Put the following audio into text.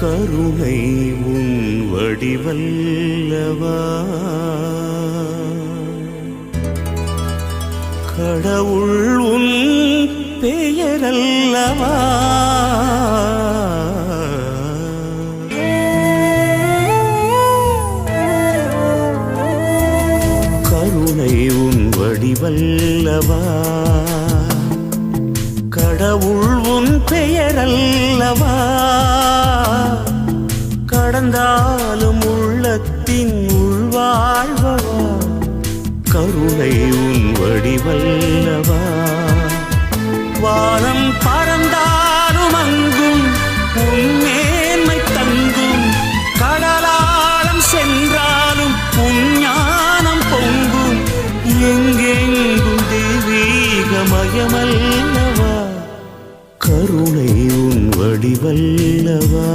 கருணை உன் வடிவல்லவா? கடவுள் உன் பெயரல்லவா? கருணை உன் வடிவல்லவா? கடவுள் உன் பெயரல்லவா? கடந்தாலும் உள்ளத்தின் உள்வாழ்வவா கருணை உன் வடிவல்லவா? வானம் பறந்தாலும் அங்கும் உன் மேன்மை தங்கும். கடலாளம் சென்றாலும் உன் ஞானம் பொங்கும். எங்கெங்கும் தெய்வீகமயமல்லவா? கருணை உன் வடிவல்லவா?